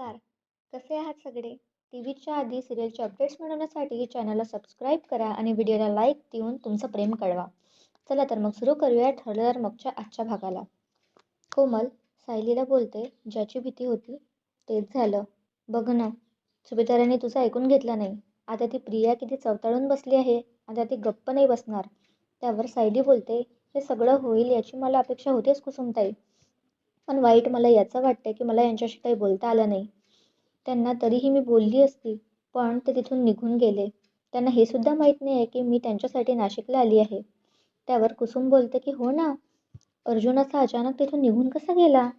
नमस्कार. कसे आहात सगळे? टी व्हीच्या आधी सिरियलचे अपडेट्स मिळवण्यासाठी चॅनलला सबस्क्राईब करा आणि व्हिडिओला लाईक देऊन तुमचं प्रेम कळवा. चला तर मग सुरू करूया ठरलं तर मगच्या आजच्या भागाला. कोमल सायलीला बोलते ज्याची भीती होती तेच झालं. बघ ना सुभेदारांनी तुझं ऐकून घेतलं नाही. आता ती प्रिया किती चवताळून बसली आहे. आता ती गप्प नाही बसणार. त्यावर सायली बोलते हे सगळं होईल याची मला अपेक्षा होतीच कुसुमताई. पण वाईट मला याचं वाटतं की मला यांच्याशी काही बोलता आलं नाही. त्यांना तरीही मी बोलली असती पण ते तिथून निघून गेले. त्यांना हे सुद्धा माहीत नाही आहे की मी त्यांच्यासाठी नाशिकला आली आहे. त्यावर कुसुम बोलते की हो ना अर्जुन असा अचानक तिथून निघून कसा गेला?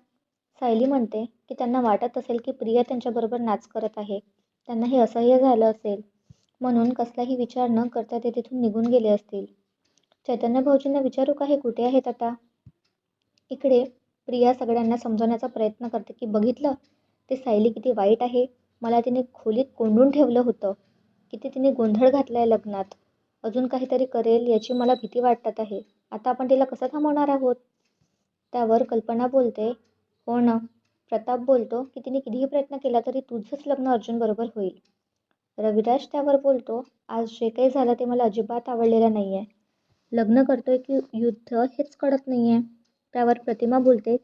सायली म्हणते की त्यांना वाटत असेल की प्रिया त्यांच्याबरोबर नाच करत आहे. त्यांना हे असह्य झालं असेल. म्हणून कसलाही विचार न करता ते तिथून निघून गेले असतील. चैतन्य भाऊजींना विचारू का हे कुठे आहेत आता? इकडे प्रिया सगळ्यांना समजवण्याचा प्रयत्न करते की बघितलं ते सायली किती वाईट आहे. मला तिने खोलीत कोंडून ठेवलं होतं. किती तिने गोंधळ घातला आहे लग्नात. अजून काहीतरी करेल याची मला भीती वाटत आहे. आता आपण तिला कसं थांबवणार आहोत? त्यावर कल्पना बोलते. हो ना. प्रताप बोलतो की तिने कितीही प्रयत्न केला तरी तुझंच लग्न अर्जुनबरोबर होईल. रविराज त्यावर बोलतो आज जे काही झालं ते मला अजिबात आवडलेलं नाही आहे लग्न करतोय की युद्ध हेच कळत नाही आहे त्यावर प्रतिमा बोलते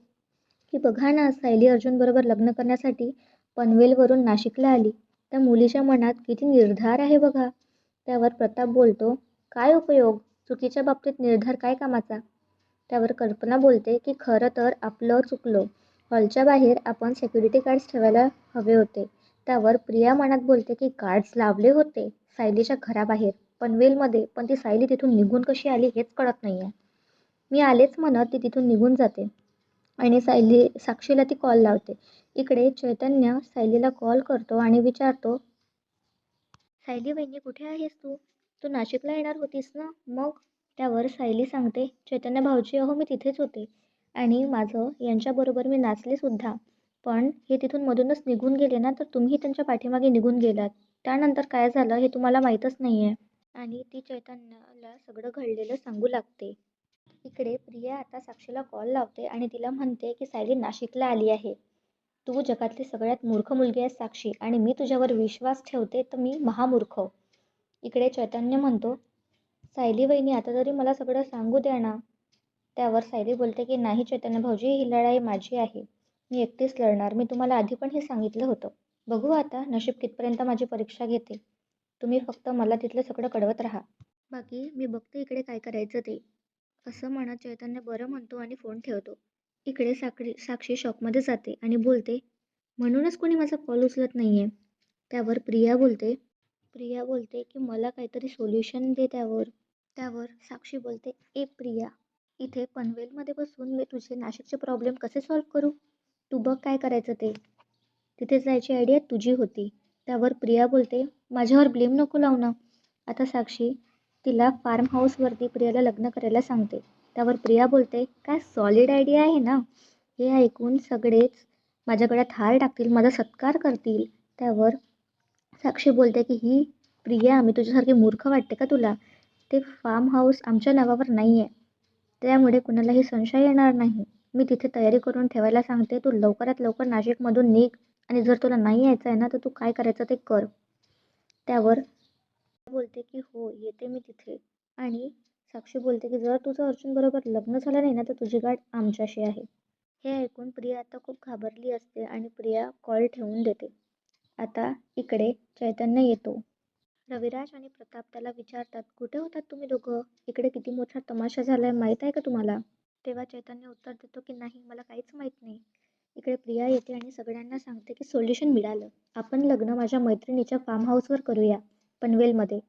की बघा ना सायली अर्जुनबरोबर लग्न करण्यासाठी पनवेलवरून नाशिकला आली. त्या मुलीच्या मनात किती निर्धार आहे बघा. त्यावर प्रताप बोलतो काय उपयोग? चुकीच्या बाबतीत निर्धार काय कामाचा? त्यावर कल्पना बोलते की खरं तर आपलं चुकलं. हॉलच्या बाहेर आपण सेक्युरिटी गार्ड्स ठेवायला हवे होते. त्यावर प्रिया मनात बोलते की गार्ड्स लावले होते सायलीच्या घराबाहेर पनवेलमध्ये. पण ती सायली तिथून निघून कशी आली हेच कळत नाही आहे मी आलेच म्हणत ती तिथून निघून जाते. आणि सायली साक्षीला ती कॉल लावते. इकडे चैतन्य सायलीला कॉल करतो आणि विचारतो सायली वहिनी कुठे आहेस तू? तू नाशिकला येणार होतीस ना? मग? त्यावर सायली सांगते चैतन्य भाऊजी अहो मी तिथेच होते. आणि माझं यांच्याबरोबर मी नाचले सुद्धा. पण हे तिथून मधूनच निघून गेले ना तर तुम्ही त्यांच्या पाठीमागे निघून गेलात. त्यानंतर काय झालं हे तुम्हाला माहीतच नाही आहे आणि ती चैतन्याला सगळं घडलेलं सांगू लागते. इकडे प्रिया आता साक्षीला कॉल लावते आणि तिला म्हणते की सायली नाशिकला आली आहे. तू जगातली सगळ्यात मूर्ख मुलगी आहे साक्षी. आणि मी तुझ्यावर विश्वास ठेवते तर मी महामूर्ख. इकडे चैतन्य म्हणतो सायली वहिनी आता तरी मला सगळं सांगू द्या ना. त्यावर सायली बोलते की नाही चैतन्य भाऊजी ही लढाई माझी आहे. मी एकटीच लढणार. मी तुम्हाला आधी पण हे सांगितलं होतं. बघू आता नशीब कितपर्यंत माझी परीक्षा घेते तुम्ही फक्त मला तिथलं सगळं कळवत राहा. बाकी मी बघते इकडे काय करायचं ते. असं म्हणत चैतन्य बरं म्हणतो आणि फोन ठेवतो. इकडे साखळी साक्षी शॉपमध्ये जाते आणि बोलते म्हणूनच कोणी माझा कॉल उचलत नाही आहे त्यावर प्रिया बोलते प्रिया बोलते की मला काहीतरी सोल्युशन दे त्यावर. त्यावर साक्षी बोलते ए प्रिया इथे पनवेलमध्ये बसून मी तुझे नाशिकचे प्रॉब्लेम कसे सॉल्व्ह करू? तू बघ काय करायचं ते. तिथे जायची आयडिया तुझी होती. त्यावर प्रिया बोलते माझ्यावर ब्लेम नको लावणं आता साक्षी तिला फार्म हाऊसवरती प्रियाला लग्न करायला सांगते. त्यावर प्रिया बोलते काय सॉलिड आयडिया आहे ना? हे ऐकून सगळेच माझ्या गळ्यात हार टाकतील माझा सत्कार करतील. त्यावर साक्षी बोलते की ही प्रिया आम्ही तुझ्यासारखी मूर्ख वाटते का तुला? ते फार्म हाऊस आमच्या नावावर नाही आहे त्यामुळे कुणालाही संशय येणार नाही. मी तिथे तयारी करून ठेवायला सांगते तू लवकरात लवकर नाशिकमधून निघ आणि जर तुला नाही यायचं आहे ना तर तू काय करायचं ते कर. त्यावर बोलते की हो येते मी तिथे. आणि साक्षी बोलते की जर तुझं अर्जुनबरोबर लग्न झालं नाही ना तर तुझी गाठ आमच्याशी आहे. हे ऐकून प्रिया आता खूप घाबरली असते आणि प्रिया कॉल ठेवून देते. आता इकडे चैतन्य येतो. रविराज आणि प्रताप त्याला विचारतात कुठे होतात तुम्ही दोघं? इकडे किती मोठा तमाशा झाला आहे माहीत आहे का तुम्हाला? तेव्हा चैतन्य उत्तर देतो की नाही मला काहीच माहीत नाही. इकडे प्रिया येते आणि सगळ्यांना सांगते की सोल्युशन मिळालं. आपण लग्न माझ्या मैत्रिणीच्या फार्म हाऊसवर करूया. पनवेलमध्ये.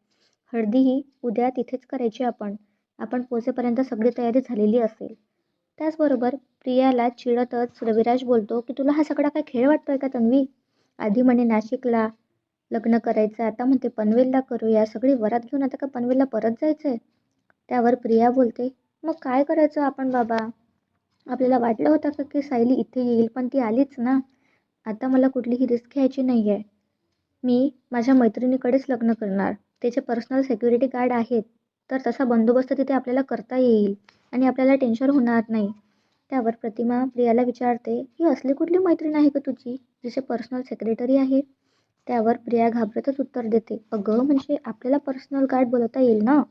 हळदीही उद्या तिथेच करायची आपण. आपण पोचेपर्यंत सगळी तयारी झालेली असेल. त्याचबरोबर प्रियाला चिडतच रविराज बोलतो की तुला हा सगळा काय खेळ वाटतोय का तन्वी? आधी म्हणे नाशिकला लग्न करायचं आता म्हणते पनवेलला करूया सगळी वरात घेऊन आता का पनवेलला परत जायचं आहे त्यावर प्रिया बोलते मग काय करायचं आपण बाबा? आपल्याला वाटलं होतं का की सायली इथे येईल पण ती आलीच ना. आता मला कुठलीही रिस्क घ्यायची नाही आहे मी माझ्या मैत्रिणीकडेच लग्न करणार. त्याचे पर्सनल सेक्युरिटी गार्ड आहेत. तर तसा बंदोबस्त तिथे आपल्याला करता येईल आणि आपल्याला टेन्शन होणार नाही. त्यावर प्रतिमा प्रियाला विचारते ही असली कुठली मैत्रीण आहे का तुझी जिचे पर्सनल सेक्रेटरी आहे? त्यावर प्रिया घाबरतच उत्तर देते अगं म्हणजे आपल्याला पर्सनल गार्ड बोलवता येईल ना?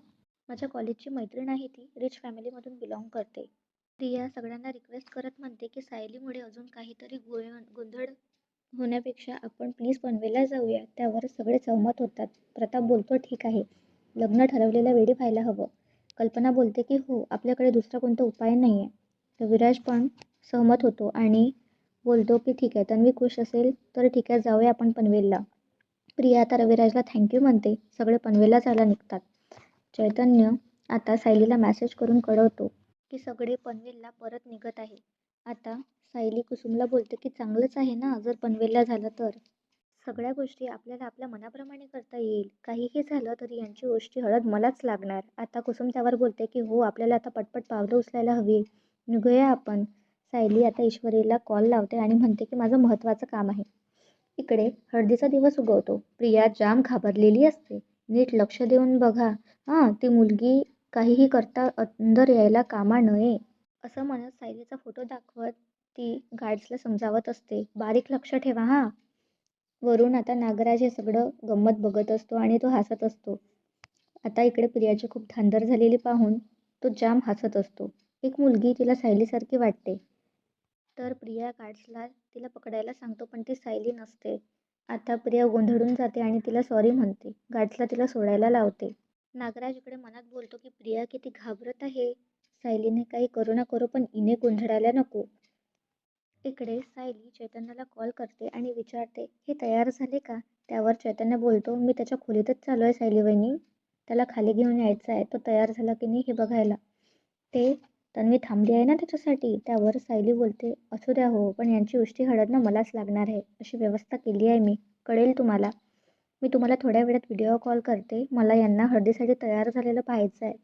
माझ्या कॉलेजची मैत्रीण आहे ती रिच फॅमिलीमधून बिलॉंग करते. प्रिया सगळ्यांना रिक्वेस्ट करत म्हणते की सायलीमुळे अजून काहीतरी गोळ गोंधळ होण्यापेक्षा आपण प्लीज पनवेलला जाऊया. त्यावर सगळे सहमत होतात. प्रताप बोलतो ठीक आहे. लग्न ठरवलेल्या वेळी व्हायला हवं. कल्पना बोलते की हो आपल्याकडे दुसरा कोणता उपाय नाही आहे रविराज पण सहमत होतो आणि बोलतो की ठीक आहे तन्वी खुश असेल तर ठीक आहे जाऊया आपण पनवेलला. प्रिया आता रविराजला थँक्यू म्हणते. सगळे पनवेलला जायला निघतात. चैतन्य आता सायलीला मॅसेज करून कळवतो की सगळे पनवेलला परत निघत आहे. आता सायली कुसुमला बोलते की चांगलंच आहे ना जर पनवेलला झालं तर? सगळ्या गोष्टी आपल्याला आपल्या मनाप्रमाणे करता येईल. काहीही झालं तरी यांची गोष्टी हळद मलाच लागणार. आता कुसुम त्यावर बोलते की हो आपल्याला आता पटपट पावलं उचलायला हवी निघूया आपण. सायली आता ईश्वरीला कॉल लावते आणि म्हणते की माझं महत्त्वाचं काम आहे. इकडे हळदीचा दिवस उगवतो. प्रिया जाम घाबरलेली असते. नीट लक्ष देऊन बघा. हां ती मुलगी काहीही करता अंदर यायला कामा नये. असं म्हणत सायलीचा फोटो दाखवत ती गार्ड्सला समजावत असते. बारीक लक्ष ठेवा हां. वरून आता नागराज हे सगळं गंमत बघत असतो आणि तो हसत असतो. आता इकडे प्रियाची खूप धांदर झालेली पाहून तो जाम हसत असतो. एक मुलगी तिला सायलीसारखी वाटते. तर प्रिया गार्ड्सला तिला पकडायला सांगतो पण ती सायली नसते. आता प्रिया गोंधळून जाते आणि तिला सॉरी म्हणते. गार्ड्सला तिला सोडायला लावते. नागराज इकडे मनात बोलतो की प्रिया किती घाबरत आहे. सायलीने काही करू ना करू पण इने गोंधळायला नको. इकडे सायली चैतन्याला कॉल करते आणि विचारते हे तयार झाले का? त्यावर चैतन्य बोलतो मी त्याच्या खोलीतच चालू आहे सायली वहिनी. त्याला खाली घेऊन यायचं आहे. तो तयार झाला की नाही हे बघायला. ते तन्वी थांबली आहे ना त्याच्यासाठी? त्यावर सायली बोलते असू द्या हो पण यांची उष्टी हळद ना मलाच लागणार आहे. अशी व्यवस्था केली आहे मी. कळेल तुम्हाला. मी तुम्हाला थोड्या वेळात व्हिडिओ कॉल करते. मला यांना हळदीसाठी तयार झालेलं पाहायचं आहे.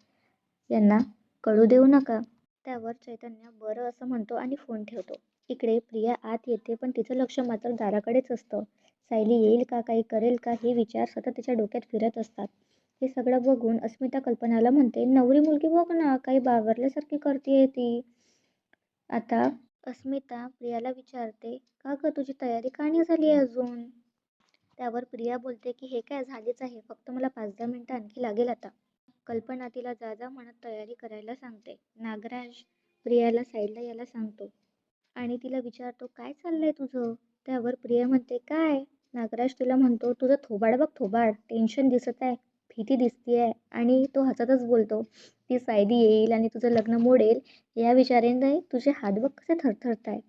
यांना कळू देऊ नका. त्यावर चैतन्य बरं असं म्हणतो आणि फोन ठेवतो. इकडे प्रिया आत येते पण तिचं लक्ष मात्र दाराकडेच असतं. सायली येईल का काही करेल का हे विचार सतत तिच्या डोक्यात फिरत असतात. हे सगळं बघून अस्मिता कल्पनाला म्हणते नवरी मुलगी बघ ना काही बावरल्यासारखी करते ती. आता अस्मिता प्रियाला विचारते का ग तुझी तयारी का नाही झाली अजून? त्यावर प्रिया बोलते की हे काय झालीच आहे फक्त मला पाच दहा मिनटं आणखी लागेल आता. कल्पना तिला जा जा म्हणत तयारी करायला सांगते. नागराज प्रियाला साईडला यायला सांगतो. आणि तिला विचारतो काय चाललंय तुझं? त्यावर प्रिया म्हणते काय? नागराज तिला म्हणतो तुझं थोबाड बघ थोबाड टेन्शन दिसत आहे भीती दिसतीये. आणि तो हसतच बोलतो ती सायदी येईल आणि तुझं लग्न मोडेल या विचाराने तुझे हात बघ कसे थरथरत आहे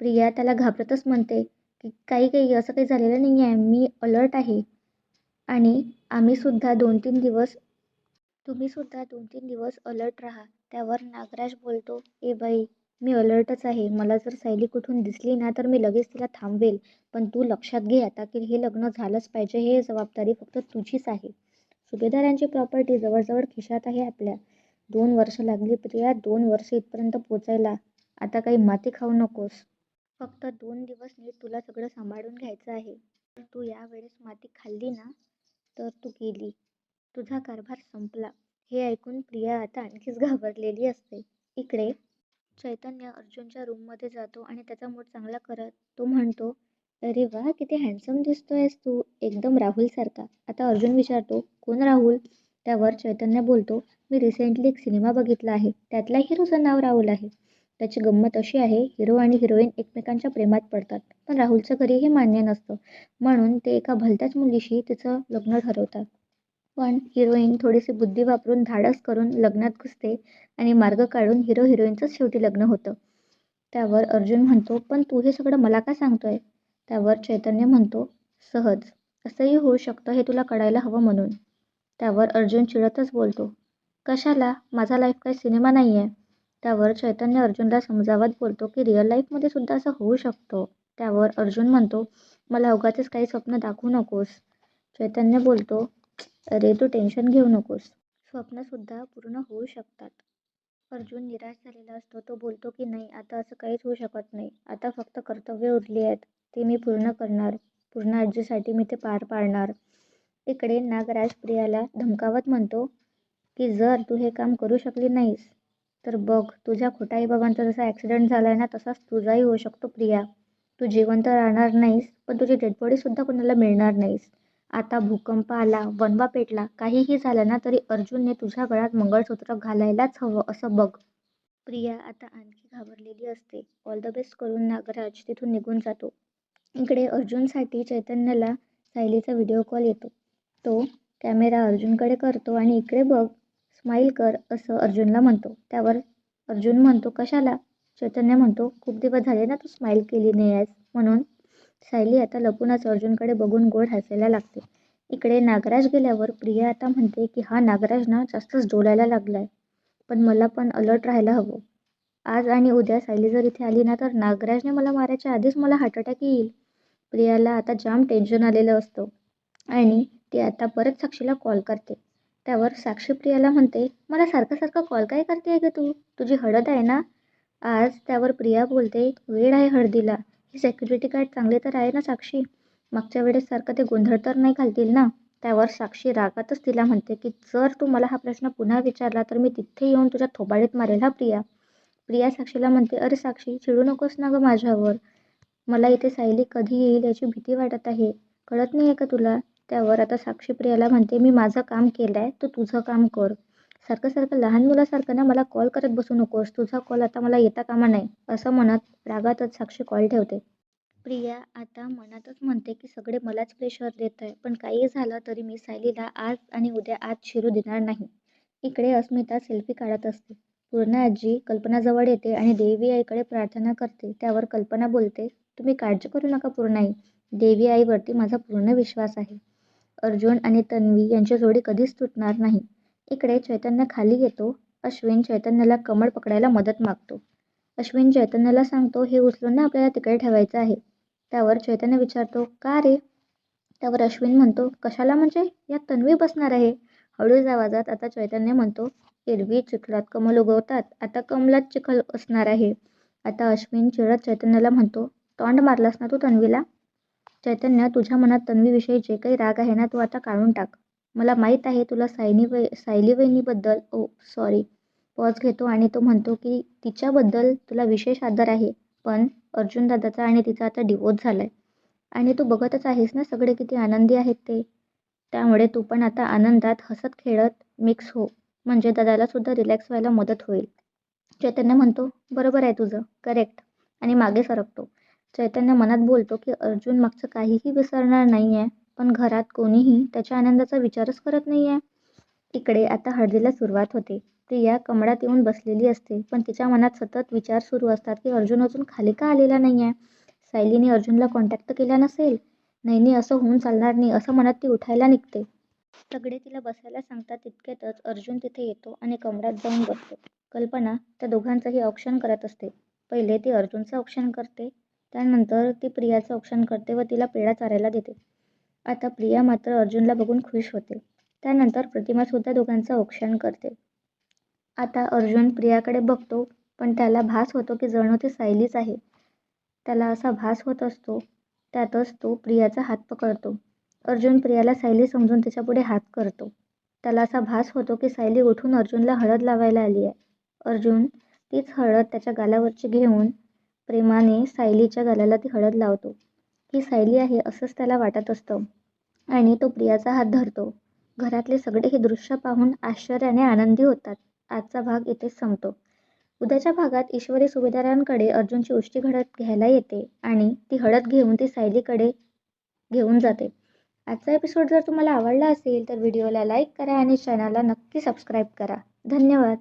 प्रिया त्याला घाबरतच म्हणते की काही काही असं काही झालेलं नाही आहे मी अलर्ट आहे. आणि आम्ही सुद्धा दोन तीन दिवस तुम्ही सुद्धा दोन तीन दिवस अलर्ट राहा. त्यावर नागराज बोलतो ए बाई मी अलर्टच आहे. मला जर सायली कुठून दिसली ना तर मी लगेच तिला थांबवेल. पण तू लक्षात घे आता की हे लग्न झालंच पाहिजे. हे जबाबदारी फक्त तुझीच आहे. सुभेदारांची प्रॉपर्टी जवळजवळ खिशात आहे आपल्या. दोन वर्ष लागली प्रिया. दोन वर्ष इथपर्यंत पोचायला. आता काही माती खाऊ नकोस. फक्त दोन दिवस नीट तुला सगळं सांभाळून घ्यायचं आहे. जर तू यावेळेस माती खाल्ली ना तर तू गेली. तुझा कारभार संपला. हे ऐकून प्रिया आता आणखीच घाबरलेली असते. इकडे चैतन्य अर्जुनच्या रूममध्ये जातो आणि त्याचा मूड चांगला करत तो म्हणतो अरे वा किती हँडसम दिसतोयस तू. एकदम राहुलसारखा आता अर्जुन विचारतो कोण राहुल? त्यावर चैतन्य बोलतो मी रिसेंटली एक सिनेमा बघितला आहे. त्यातल्या हिरोचं नाव राहुल आहे. त्याची गंमत अशी आहे हिरो आणि हिरोईन एकमेकांच्या प्रेमात पडतात. पण राहुलचं घरी हे मान्य नसतं. म्हणून ते एका भलत्याच मुलीशी तिचं लग्न ठरवतात. पण हिरोईन थोडीशी बुद्धी वापरून धाडस करून लग्नात घुसते आणि मार्ग काढून हिरो हिरोईनचंच शेवटी लग्न होतं. त्यावर अर्जुन म्हणतो पण तू हे सगळं मला का सांगतोय? त्यावर चैतन्य म्हणतो सहज. असंही होऊ शकतं हे तुला कळायला हवं म्हणून. त्यावर अर्जुन चिडतच बोलतो कशाला? माझा लाईफ काही सिनेमा नाही आहे त्यावर चैतन्य अर्जुनला समजावत बोलतो की रिअल लाईफमध्ये सुद्धा असं होऊ शकतो. त्यावर अर्जुन म्हणतो मला अवघाचेच काही स्वप्न दाखवू नकोस. चैतन्य बोलतो अरे तू टेन्शन घेऊ नकोस. स्वप्नसुद्धा पूर्ण होऊ शकतात. अर्जुन निराश झालेला असतो. तो बोलतो की नाही आता असं काहीच होऊ शकत नाही. आता फक्त कर्तव्य उरली आहेत. ते मी पूर्ण करणार. पूर्ण आजीसाठी मी ते पार पाडणार. इकडे नागराज प्रियाला धमकावत म्हणतो की जर तू हे काम करू शकली नाहीस तर बघ तुझ्या खोटाई बाबांचा जसा ॲक्सिडेंट झाला आहे ना तसाच तुझाही होऊ शकतो प्रिया. तू जिवंत राहणार नाहीस पण तुझी डेडबॉडीसुद्धा कोणाला मिळणार नाहीस. आता भूकंप आला वणवा पेटला काहीही झालं ना तरी अर्जुनने तुझ्या गळ्यात मंगळसूत्र घालायलाच हवं असं बघ. प्रिया आता आणखी घाबरलेली असते. ऑल द बेस्ट करून नागराज तिथून निघून जातो. इकडे अर्जुनसाठी चैतन्याला सायलीचा व्हिडिओ कॉल येतो. तो कॅमेरा अर्जुनकडे करतो आणि इकडे बघ स्माईल कर असं अर्जुनला म्हणतो. त्यावर अर्जुन म्हणतो कशाला? चैतन्य म्हणतो खूप दिवस झाले ना तू स्माईल केली नाही आहेस म्हणून सायली आता लपूनच अर्जुनकडे बघून गोड हसायला लागते. इकडे नागराज गेल्यावर प्रिया आता म्हणते की हा नागराज ना जास्तच डोलायला लागला आहे पण मला पण अलर्ट राहायला हवं. आज आणि उद्या सायली जर इथे आली ना तर नागराजने मला मारायच्या आधीच मला हार्ट अटॅक येईल. प्रियाला आता जाम टेन्शन आलेलं असतं. आणि ती आता परत साक्षीला कॉल करते. त्यावर साक्षी प्रियाला म्हणते मला सारखं सारखं कॉल काय करते आहे का तू? तुझी हळद आहे ना? आज त्यावर प्रिया बोलते वेळ आहे हळदीला. सेक्युरिटी गार्ड चांगले तर आहे ना साक्षी? मागच्या वेळेस सारखं ते गोंधळ तर नाही घालतील ना? त्यावर साक्षी रागातच तिला म्हणते की जर तू मला हा प्रश्न पुन्हा विचारला तर मी तिथे येऊन तुझ्या थोबाडीत मारेल हा प्रिया. प्रिया साक्षीला म्हणते अरे साक्षी चिडू नकोस ना गं माझ्यावर. मला इथे सायली कधी येईल याची भीती वाटत आहे. कळत नाही आहे का तुला? त्यावर आता साक्षी प्रियाला म्हणते मी माझं काम केलं आहे तू तुझं काम कर. सारखं सारखं लहान मुलासारखं ना मला कॉल करत बसू नकोस. तुझा कॉल आता मला येता कामा नाही. असं म्हणत रागातच साक्षी कॉल ठेवते. प्रिया आता मनातच म्हणते की सगळे मलाच प्रेशर देत आहे पण काही झालं तरी मी सायलीला आज आणि उद्या आज शिरू देणार नाही. इकडे अस्मिता सेल्फी काढत असते. पूर्ण आजी कल्पनाजवळ येते आणि देवी आईकडे प्रार्थना करते. त्यावर कल्पना बोलते तुम्ही काळजी करू नका पूर्ण आई. देवी आईवरती माझा पूर्ण विश्वास आहे. अर्जुन आणि तन्वी यांची जोडी कधीच तुटणार नाही. इकडे चैतन्य खाली येतो अश्विन चैतन्याला कमळ पकडायला मदत मागतो. अश्विन चैतन्याला सांगतो हे उचलून ना आपल्याला तिकडे ठेवायचं आहे. त्यावर चैतन्य विचारतो का रे? त्यावर अश्विन म्हणतो कशाला म्हणजे? यात तन्वी बसणार आहे. हळूच आवाजात आता चैतन्य म्हणतो एरवी चिखलात कमल उगवतात. आता कमलात चिखल असणार आहे. आता अश्विन चिडत चैतन्याला म्हणतो तोंड मारलास ना तू तन्वीला? चैतन्य तुझ्या मनात तन्वीविषयी जे काही राग आहे ना तो आता काढून टाक. मला माहीत आहे तुला सायनी वै सायली वहिनीबद्दल ओ सॉरी पॉज घेतो आणि तो म्हणतो की तिच्याबद्दल तुला विशेष आदर आहे पण अर्जुन दादाचा आणि तिचा आता डिवोर्स झाला आहे आणि तू बघतच आहेस ना सगळे किती आनंदी आहेत ते. त्यामुळे तू पण आता आनंदात हसत खेळत मिक्स हो. म्हणजे दादाला सुद्धा रिलॅक्स व्हायला मदत होईल. चैतन्य म्हणतो बरोबर आहे तुझं. करेक्ट आणि मागे सरकतो. चैतन्य मनात बोलतो की अर्जुन मागचं काहीही विसरणार नाही आहे पण घरात कोणीही त्याच्या आनंदाचा विचारच करत नाही आहे इकडे आता हळदीला सुरुवात होते. प्रिया कमळात येऊन बसलेली असते पण तिच्या मनात सतत विचार सुरू असतात की अर्जुन अजून खाली का आलेला नाही आहे सायलीने अर्जुनला कॉन्टॅक्ट केला नसेल? नाही नाही असं होऊन चालणार नाही असं मनात ती उठायला निघते. सगळे तिला बसायला सांगतात तितक्यातच अर्जुन तिथे येतो आणि कमळात जाऊन बसतो. कल्पना त्या दोघांचंही औक्षण करत असते. पहिले ती अर्जुनचं औक्षण करते त्यानंतर ती प्रियाचं औक्षण करते व तिला पेढा चारायला देते. आता प्रिया मात्र अर्जुनला बघून खुश होते. त्यानंतर प्रतिमासुद्धा दोघांचं औक्षण करते. आता अर्जुन प्रियाकडे बघतो पण त्याला भास होतो की जणू ती सायलीच आहे. त्याला असा भास होत असतो त्यातच तो प्रियाचा हात पकडतो. अर्जुन प्रियाला सायली समजून तिच्यापुढे हात करतो. त्याला असा भास होतो की सायली उठून अर्जुनला हळद लावायला आली आहे. अर्जुन तीच हळद त्याच्या गालावरची घेऊन प्रेमाने सायलीच्या गालाला ती हळद लावतो. ही सायली आहे असंच त्याला वाटत असतं. आणि तो प्रियाचा हात धरतो. घरातले सगळे हे दृश्य पाहून आश्चर्याने आनंदी होतात. आजचा भाग इथेच संपतो. उद्याच्या भागात ईश्वरी सुभेदारांकडे अर्जुनची उष्टी घडत घ्यायला येते आणि ती हळद घेऊन ती सायलीकडे घेऊन जाते. आजचा एपिसोड जर तुम्हाला आवडला असेल तर व्हिडिओला लाईक करा आणि चॅनलला नक्की सबस्क्राईब करा. धन्यवाद.